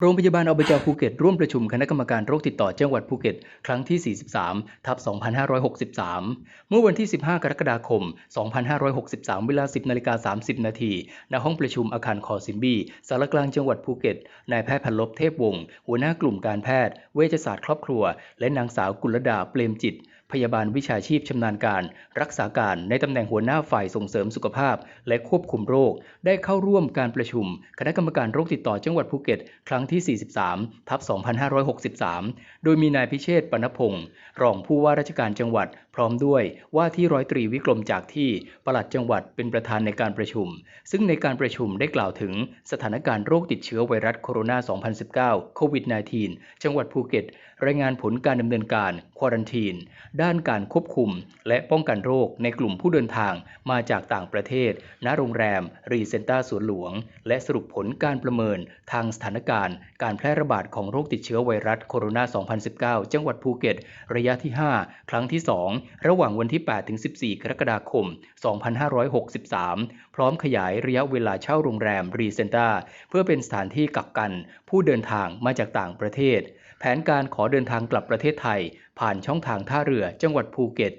โรงพยาบาลอบจภูเก็ตร่วมประชุมคณะกรรมการโรคติดต่อจังหวัดภูเก็ต ครั้งที่ 43 ทับ 2563 เมื่อวันที่ 15 กรกฎาคม 2563 เวลา 10 นาฬิกา 30 นาทีณห้องประชุมอาคารคอซิมบีสารกลางจังหวัดภูเก็ต นายแพทย์พันลบเทพวงศ์หัวหน้ากลุ่มการแพทย์ เวชศาสตร์ครอบครัว และนางสาวกุลดาเปรมจิต พยาบาลวิชาชีพชำนาญการ รักษาการในตำแหน่งหัวหน้าฝ่ายส่งเสริมสุขภาพ และควบคุมโรค ได้เข้าร่วมการประชุม คณะกรรมการโรคติดต่อจังหวัดภูเก็ต ครั้งที่ 43 ทับ 2563 โดยมีนายพิเชษปนพงศ์รองผู้ว่าราชการจังหวัด พร้อมด้วยว่าที่ร้อยตรีวิกรมจากที่ปลัดจังหวัดเป็นประธานในการประชุม ซึ่งในการประชุมได้กล่าวถึงสถานการณ์โรคติดเชื้อไวรัสโคโรนา 2019 โควิด -19 จังหวัดภูเก็ต รายงานผลการดำเนินการควอรันทีนด้านการควบคุม และป้องกันโรคในกลุ่มผู้เดินทางมาจากต่างประเทศ ณ โรงแรม รีเซนต้าสวนหลวง และสรุปผลการประเมินทางสถานการณ์ การแพร่ระบาดของโรคติดเชื้อไวรัสโคโรนา 2019 จังหวัดภูเก็ต ระยะที่ 5 ครั้งที่ 2 ระหว่างวันที่ 8 ถึง 14 กรกฎาคม 2563 พร้อมขยายระยะเวลาเช่าโรงแรมรีเซนต้าเพื่อเป็นสถานที่กักกัน ผู้เดินทางมาจากต่างประเทศ แผนการขอเดินทางกลับประเทศไทย ผ่านช่องทางท่าเรือจังหวัดภูเก็ต